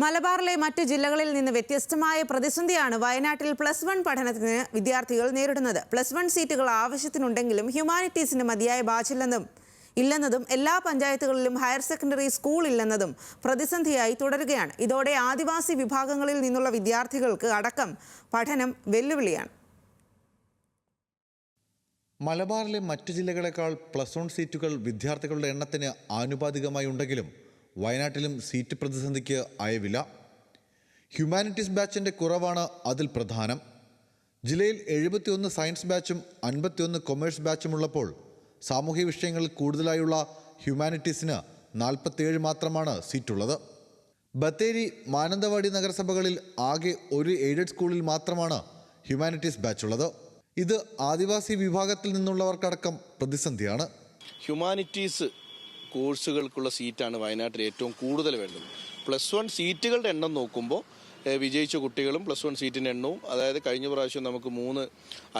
മലബാറിലെ മറ്റ് ജില്ലകളിൽ നിന്ന് വ്യത്യസ്തമായ പ്രതിസന്ധിയാണ് വയനാട്ടിൽ പ്ലസ് വൺ പഠനത്തിന് വിദ്യാർത്ഥികൾ നേരിടുന്നത്. പ്ലസ് വൺ സീറ്റുകൾ ആവശ്യത്തിനുണ്ടെങ്കിലും ഹ്യൂമാനിറ്റീസിന് മതിയായ ബാച്ചില്ലെന്നും ഇല്ലെന്നതും എല്ലാ പഞ്ചായത്തുകളിലും ഹയർ സെക്കൻഡറി സ്കൂൾ ഇല്ലെന്നതും പ്രതിസന്ധിയായി തുടരുകയാണ്. ഇതോടെ ആദിവാസി വിഭാഗങ്ങളിൽ നിന്നുള്ള വിദ്യാർത്ഥികൾക്ക് അടക്കം പഠനം വെല്ലുവിളിയാണ്. മലബാറിലെ മറ്റു ജില്ലകളെക്കാൾ പ്ലസ് വൺ സീറ്റുകൾ വിദ്യാർത്ഥികളുടെ എണ്ണത്തിന് ആനുപാതികമായി ഉണ്ടെങ്കിലും വയനാട്ടിലും സീറ്റ് പ്രതിസന്ധിക്ക് അയവില്ല ഹ്യൂമാനിറ്റീസ് ബാച്ചിന്റെ കുറവാണ് അതിൽ പ്രധാനം. ജില്ലയിൽ എഴുപത്തിയൊന്ന് സയൻസ് ബാച്ചും അൻപത്തിയൊന്ന് കൊമേഴ്സ് ബാച്ചും ഉള്ളപ്പോൾ സാമൂഹ്യ വിഷയങ്ങളിൽ കൂടുതലായുള്ള ഹ്യൂമാനിറ്റീസിന് നാൽപ്പത്തിയേഴ് മാത്രമാണ് സീറ്റുള്ളത്. ബത്തേരി മാനന്തവാടി നഗരസഭകളിൽ ആകെ ഒരു എയ്ഡഡ് സ്കൂളിൽ മാത്രമാണ് ഹ്യൂമാനിറ്റീസ് ബാച്ചുള്ളത്. ഇത് ആദിവാസി വിഭാഗത്തിൽ നിന്നുള്ളവർക്കടക്കം പ്രതിസന്ധിയാണ്. ഹ്യൂമാനിറ്റീസ് കോഴ്സുകൾക്കുള്ള സീറ്റാണ് വയനാട്ടിൽ ഏറ്റവും കൂടുതൽ വേണ്ടത് പ്ലസ് വൺ സീറ്റുകളുടെ എണ്ണം നോക്കുമ്പോൾ വിജയിച്ച കുട്ടികളും പ്ലസ് വൺ സീറ്റിന്റെ എണ്ണവും അതായത് കഴിഞ്ഞ പ്രാവശ്യം നമുക്ക് മൂന്ന്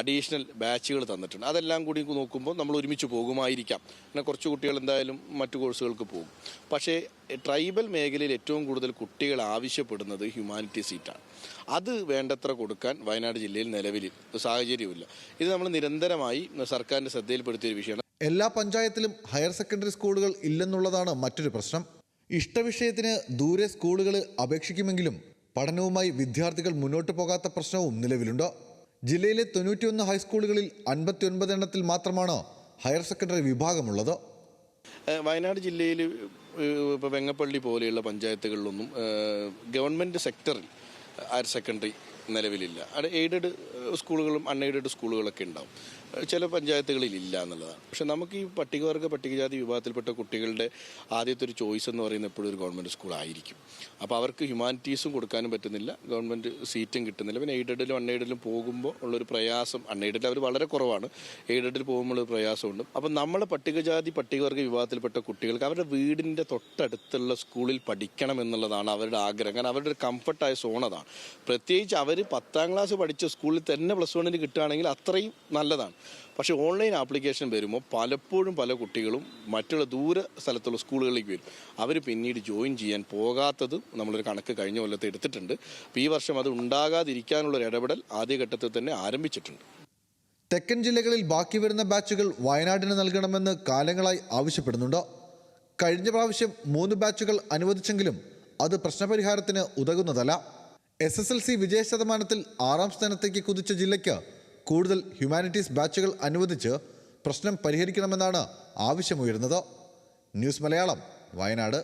അഡീഷണൽ ബാച്ചുകൾ തന്നിട്ടുണ്ട്. അതെല്ലാം കൂടി നോക്കുമ്പോൾ നമ്മൾ ഒരുമിച്ച് പോകുമായിരിക്കാം. പിന്നെ കുറച്ച് കുട്ടികൾ എന്തായാലും മറ്റു കോഴ്സുകൾക്ക് പോകും. പക്ഷേ ട്രൈബൽ മേഖലയിൽ ഏറ്റവും കൂടുതൽ കുട്ടികൾ ആവശ്യപ്പെടുന്നത് ഹ്യൂമാനിറ്റി സീറ്റാണ്. അത് വേണ്ടത്ര കൊടുക്കാൻ വയനാട് ജില്ലയിൽ നിലവിൽ സാഹചര്യമില്ല. ഇത് നമ്മൾ നിരന്തരമായി സർക്കാരിന്റെ ശ്രദ്ധയിൽപ്പെടുത്തിയ ഒരു വിഷയമാണ്. എല്ലാ പഞ്ചായത്തിലും ഹയർ സെക്കൻഡറി സ്കൂളുകൾ ഇല്ലെന്നുള്ളതാണ് മറ്റൊരു പ്രശ്നം. ഇഷ്ടവിഷയത്തിന് ദൂരെ സ്കൂളുകൾ അപേക്ഷിക്കുമെങ്കിലും പഠനവുമായി വിദ്യാർത്ഥികൾ മുന്നോട്ട് പോകാത്ത പ്രശ്നവും നിലവിലുണ്ട്. ജില്ലയിലെ തൊണ്ണൂറ്റിയൊന്ന് ഹൈസ്കൂളുകളിൽ അൻപത്തിയൊൻപത് എണ്ണത്തിൽ മാത്രമാണ് ഹയർ സെക്കൻഡറി വിഭാഗമുള്ളത്. വയനാട് ജില്ലയിൽ ഇപ്പോൾ വെങ്ങപ്പള്ളി പോലെയുള്ള പഞ്ചായത്തുകളിലൊന്നും ഗവൺമെന്റ് സെക്ടറിൽ ഹയർ സെക്കൻഡറി നിലവിലില്ല. അവിടെ എയ്ഡഡ് സ്കൂളുകളും അൺഎയ്ഡഡ് സ്കൂളുകളൊക്കെ ഉണ്ടാവും. ചില പഞ്ചായത്തുകളിൽ ഇല്ല എന്നുള്ളതാണ്. പക്ഷെ നമുക്ക് ഈ പട്ടികവർഗ പട്ടികജാതി വിഭാഗത്തിൽപ്പെട്ട കുട്ടികളുടെ ആദ്യത്തെ ഒരു ചോയ്സ് എന്ന് പറയുന്നത് എപ്പോഴും ഒരു ഗവൺമെന്റ് സ്കൂളായിരിക്കും അപ്പോൾ അവർക്ക് ഹ്യൂമാനിറ്റീസും കൊടുക്കാനും പറ്റുന്നില്ല. ഗവൺമെന്റ് സീറ്റും കിട്ടുന്നില്ല. പിന്നെ എയ്ഡഡിലും അൺഎയ്ഡഡിലും പോകുമ്പോൾ ഉള്ളൊരു പ്രയാസം അൺഎയ്ഡഡിൽ അവർ വളരെ കുറവാണ്. എയ്ഡഡിൽ പോകുമ്പോൾ ഒരു പ്രയാസമുണ്ട്. അപ്പം നമ്മളെ പട്ടികജാതി പട്ടികവർഗ വിഭാഗത്തിൽപ്പെട്ട കുട്ടികൾക്ക് അവരുടെ വീടിന്റെ തൊട്ടടുത്തുള്ള സ്കൂളിൽ പഠിക്കണം എന്നുള്ളതാണ് അവരുടെ ആഗ്രഹം. കാരണം അവരുടെ ഒരു കംഫർട്ടായ സോൺ അതാണ്. പ്രത്യേകിച്ച് അവർ പത്താം ക്ലാസ് പഠിച്ച സ്കൂളിൽ തന്നെ പ്ലസ് വണ്ണിന് കിട്ടുകയാണെങ്കിൽ അത്രയും നല്ലതാണ്. പക്ഷേ ഓൺലൈൻ ആപ്ലിക്കേഷൻ വരുമ്പോൾ പലപ്പോഴും പല കുട്ടികളും മറ്റുള്ള ദൂര സ്ഥലത്തുള്ള സ്കൂളുകളിലേക്ക് വരും. അവർ പിന്നീട് ജോയിൻ ചെയ്യാൻ പോകാത്തത് നമ്മളൊരു കണക്ക് കഴിഞ്ഞ കൊല്ലത്ത് എടുത്തിട്ടുണ്ട്. ഈ വർഷം അത് ഉണ്ടാകാതിരിക്കാനുള്ള ഒരു ഇടപെടൽ ആദ്യഘട്ടത്തിൽ തന്നെ ആരംഭിച്ചിട്ടുണ്ട്. തെക്കൻ ജില്ലകളിൽ ബാക്കി വരുന്ന ബാച്ചുകൾ വയനാടിന് നൽകണമെന്ന് കാലങ്ങളായി ആവശ്യപ്പെടുന്നുണ്ട്. കഴിഞ്ഞ പ്രാവശ്യം മൂന്ന് ബാച്ചുകൾ അനുവദിച്ചെങ്കിലും അത് പ്രശ്നപരിഹാരത്തിന് ഉതകുന്നതല്ല. എസ് എസ് എൽ സി വിജയ ശതമാനത്തിൽ ആറാം സ്ഥാനത്തേക്ക് കുതിച്ച ജില്ലയ്ക്ക് കൂടുതൽ ഹ്യൂമാനിറ്റീസ് ബാച്ചുകൾ അനുവദിച്ച് പ്രശ്നം പരിഹരിക്കണമെന്നാണ് ആവശ്യമുയരുന്നത്. ന്യൂസ് മലയാളം വയനാട്.